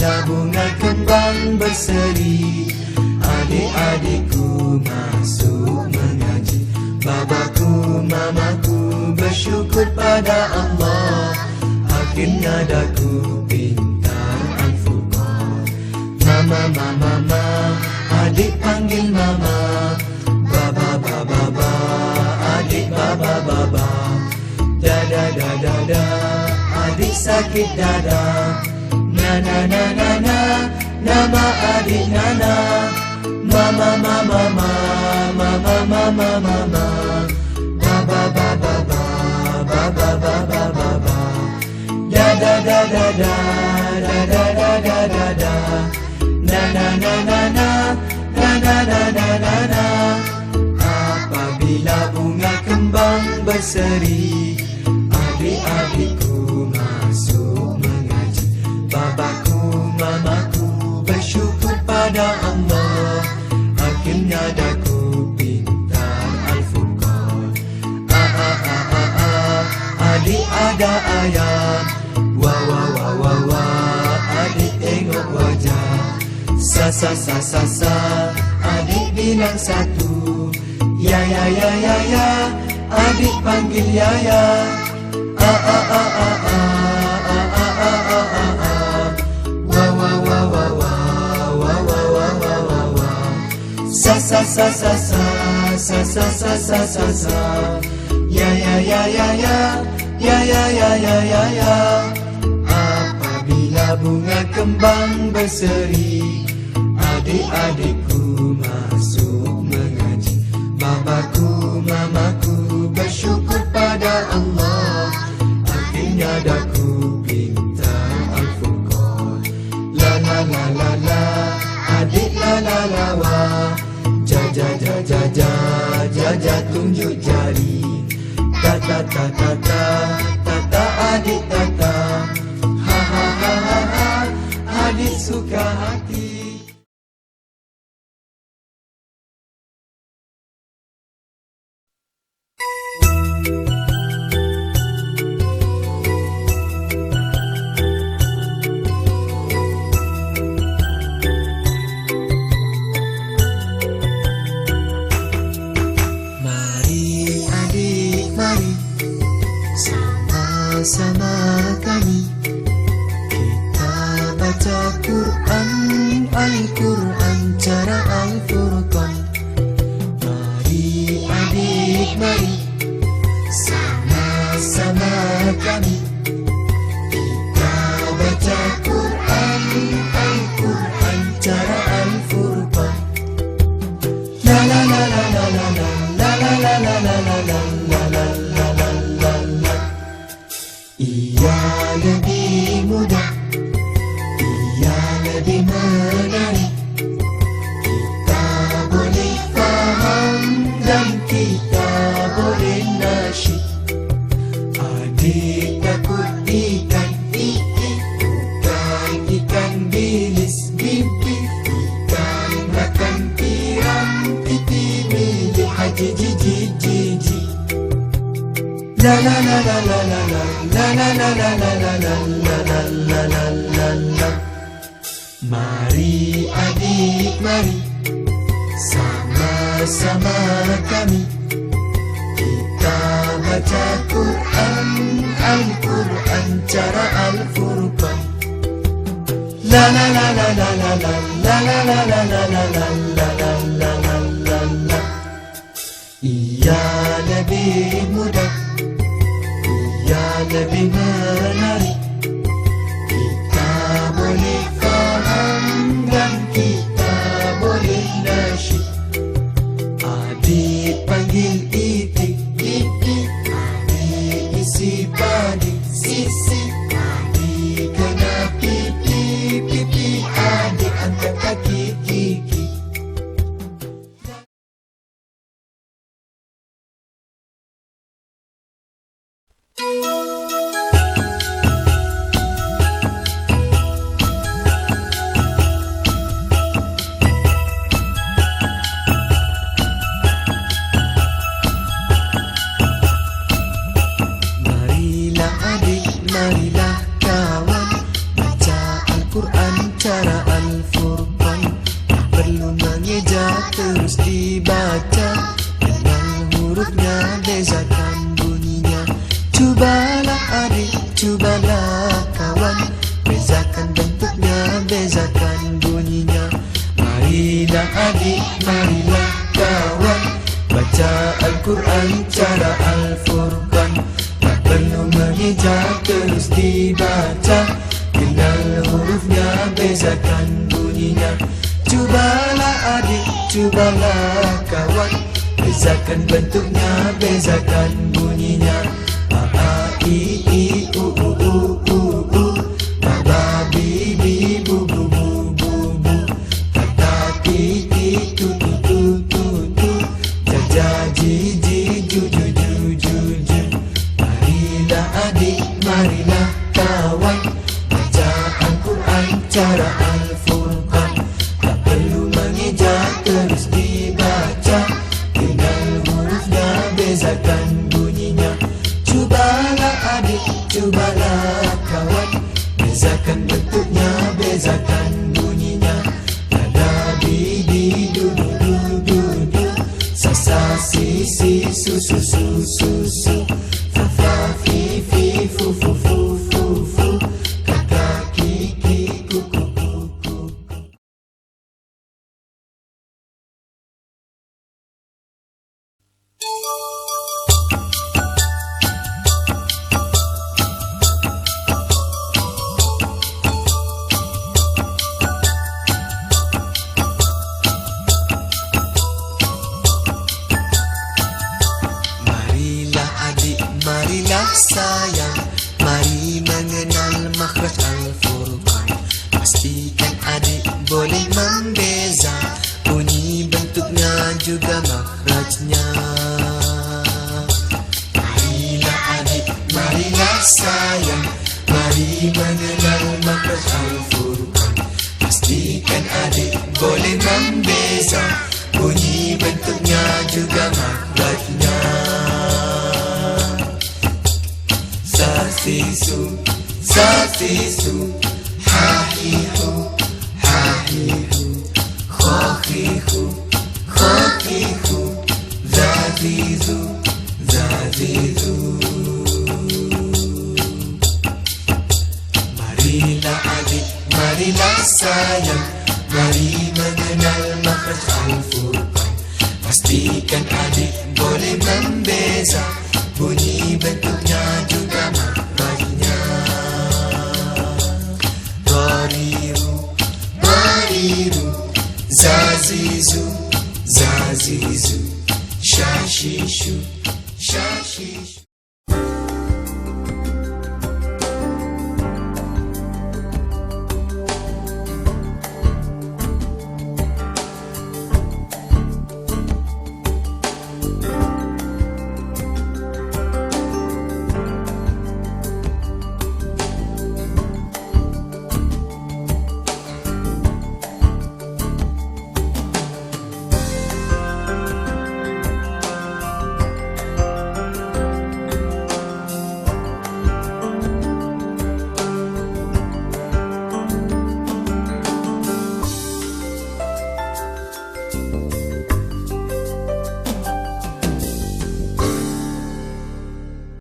Apabila bunga kembang berseri. Adik-adikku masuk mengaji. Babaku, mamaku bersyukur pada Allah. Akhirnya daku pintar Al-Furqan. Mama, mama, mama Adik panggil mama. Baba, baba, baba Adik baba, baba. Dada, dada, dada Adik sakit dada Nana Nana Nana Nama adik Nana Mama Mama Mama Mama Mama Mama Ba Ba Ba Ba Ba Ba Da Da Da Da Da Da Da Da Da Da Da Na Na Na Na Na Na Na Na Na Na Na Apabila bunga kembang berseri ada ayam Wah wah wah wah wah Adik tengok wajah Sa sa sa sa sa Adik bilang satu Ya ya ya ya ya Adik panggil ya ya Ah ah ah ah ah Ah ah ah ah ah ah wah wah wah Sa sa sa sa sa Sa sa sa sa sa sa Ya ya ya ya ya Ya ya ya ya ya ya. Apabila bunga kembang berseri Adik-adikku masuk mengaji. Babaku, mamaku bersyukur pada Allah. Akhirnya daku pintar Al-Furqan. La la la la la Adik la la la wa. Ja ja ja ja ja Ja ja tunjuk jari tata tata tata adik tata ha ha ha ha ha. Adik suka hati La la la la la la la La la la la la la la La la la la la la Mari adik mari Sama-sama kami Kita baca Quran Al-Quran cara Al-Furqan La la la la la la la La la la la la la la La la la la la la Ia lebih mudah على بما نريد terus dibaca Kenal hurufnya, bezakan bunyinya. Cubalah adik, cubalah kawan. Bezakan bentuknya, bezakan bunyinya. Marilah adik, marilah kawan. Baca Al-Quran cara Al-Furqan. Tak perlu mengeja terus dibaca. Kenal hurufnya bezakan bunyinya. Cubalah adik, cubalah kawan. Bezakan bentuknya, bezakan bunyinya. A, A, I, I, U, U, U, U, U. Ba, ba, bi, bi, bu, bu, bu, bu, bu. Kata, ti, ti, tu, tu, tu, tu, tu. Ja, ja, ji, ji, ju, ju, ju, ju, ju. Marilah adik, marilah kawan. Baca Al-Quran cara Bezakan sayang. Mari mengenal makhraj Al-Furqan Pastikan adik boleh membeza. Bunyi bentuknya juga makhrajnya Sasisu, sasisu. Hahihu, hahihu. Khokhihu, khokhihu Zazizu, zazizu Marilah adik, marilah sayang Mari mengenal makhraj Al-Furqan. Pastikan adik boleh membeza Bunyi bentuknya juga makhrajnya Bariru, bariru Zazizu, zazizu Shashishu, shashishu